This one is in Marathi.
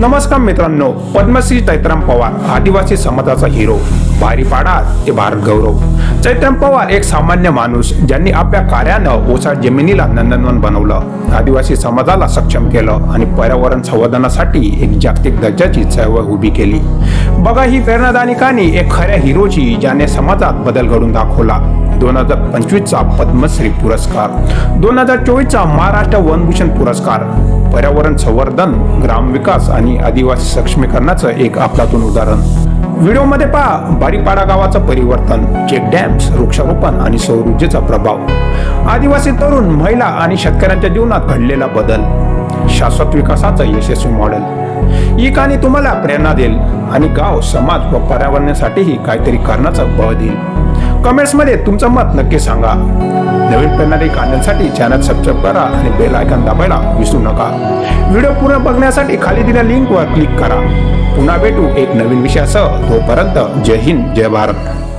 नमस्कार मित्रांनो पद्मश्री चैत्राम पवार आदिवासी समाजाचा हिरो भारी पाडा ते भारत गौरव. चैत्राम पवार एक सामान्य माणूस ज्यांनी आपल्या कार्यानं ओसाड जमिनीला नंदनवन बनवलं आदिवासी समाजाला सक्षम केलं आणि पर्यावरण संवर्धनासाठी एक जागतिक दर्जाची चळवळ उभी केली. बघा ही प्रेरणादायी कहाणी एक खऱ्या हिरोची ज्याने समाजात बदल घडून दाखवला. दोन हजार पंचवीसचा पद्मश्री पुरस्कार दोन हजार चोवीसचा महाराष्ट्र वनभूषण पुरस्कार पर्यावरण संवर्धन ग्रामविकास आणि आदिवासी सक्षमीकरणाचं एक आपलातून उदाहरण. व्हिडिओमध्ये पहा बारीपाडा गावाचं परिवर्तन चेक डॅम्स वृक्षारोपण आणि सौर ऊर्जेचा प्रभाव. आदिवासी तरुण महिला आणि शेतकऱ्यांच्या जीवनात घडलेला बदल. शाश्वत विकासाचं यशस्वी मॉडेल. ही कहाणी तुम्हाला प्रेरणा देईल आणि गाव समाज व पर्यावरणासाठीही काहीतरी करण्याचा बळ देईल. कमेंट्समध्ये तुमचं मत नक्की सांगा. नवीन प्रेरणादायी कहाण्यांसाठी चॅनल सबस्क्राईब करा आणि बेल आयकॉन दाबायला विसरू नका. व्हिडिओ पूर्ण बघण्यासाठी खाली दिल्या लिंकवर क्लिक करा. पुन्हा भेटू एक नवीन विषयासह. तोपर्यंत जय हिंद जय भारत.